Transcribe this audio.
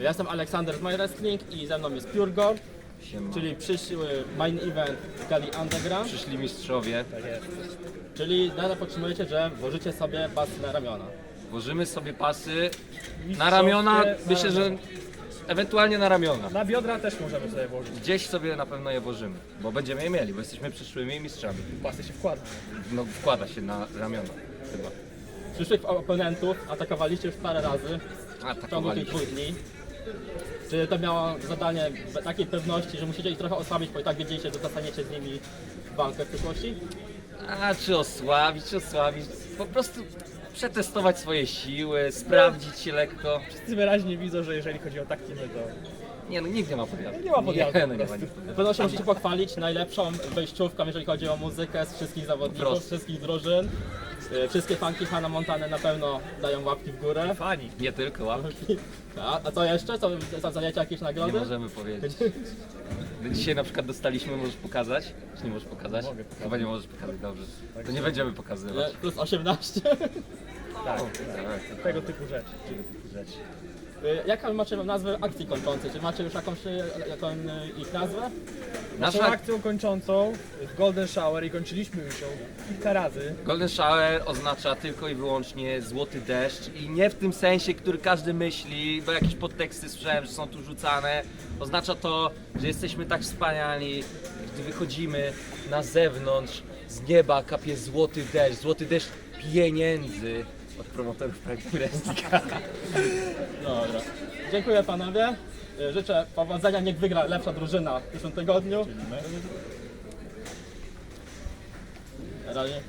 Ja jestem Aleksander z My Wrestling i ze mną jest Pure Gold, czyli przyszły main event Gali Underground, Przyszli mistrzowie, czyli nadal podtrzymujecie, że włożycie sobie pas na ramiona. włożymy sobie pasy na ramiona, na myślę, że ewentualnie na ramiona. Na biodra też możemy sobie włożyć. Gdzieś sobie na pewno je włożymy, bo będziemy je mieli, bo jesteśmy przyszłymi mistrzami. Pasy się wkłada. No wkłada się na ramiona chyba. Przyszłych oponentów atakowaliście już parę razy w ciągu tych Atakowaliśmy. dwóch dni. Czy to miało zadanie takiej pewności, że musicie ich trochę osłabić, bo i tak wiedzieliście, że dostaniecie z nimi walkę w przyszłości? A czy osłabić, czy osłabić? Po prostu przetestować swoje siły, sprawdzić się lekko. Wszyscy wyraźnie widzą, że jeżeli chodzi o taktiny, to Nie no, nikt nie ma podjazdu. Nie ma podjazdu Nie, po no, nie ma prostu. nic. Na pewno się musicie pochwalić najlepszą wejściówką, jeżeli chodzi o muzykę z wszystkich zawodników, Prost. z wszystkich drużyn. E, Wszystkie fanki Hanna Montany na pewno dają łapki w górę. fani. Nie tylko łapki, A, a co jeszcze? Co zadajecie jakieś nie nagrody? możemy powiedzieć. My dzisiaj na przykład dostaliśmy, możesz pokazać? Czy nie możesz pokazać? Mogę pokazać. Chyba nie możesz pokazać, dobrze. To nie będziemy E, pokazywać. Plus 18. Tak, O, tak. tego typu rzeczy. Tego typu rzeczy. E, Jaka macie nazwę akcji kończącej? Czy macie już jakąś e, jaką, e, ich nazwę? Naszą Nasza akcją kończącą w Golden Shower i kończyliśmy już ją kilka razy. Golden Shower oznacza tylko i wyłącznie złoty deszcz i nie w tym sensie, który każdy myśli, bo jakieś podteksty słyszałem, że są tu rzucane. Oznacza to, że jesteśmy tak wspaniali, gdy wychodzimy na zewnątrz, z nieba kapie złoty deszcz, złoty deszcz pieniędzy od promotorów Prime Wrestling. Dobra. Dziękuję panowie. E, Życzę powodzenia, niech wygra lepsza drużyna w przyszłym tygodniu. Na razie.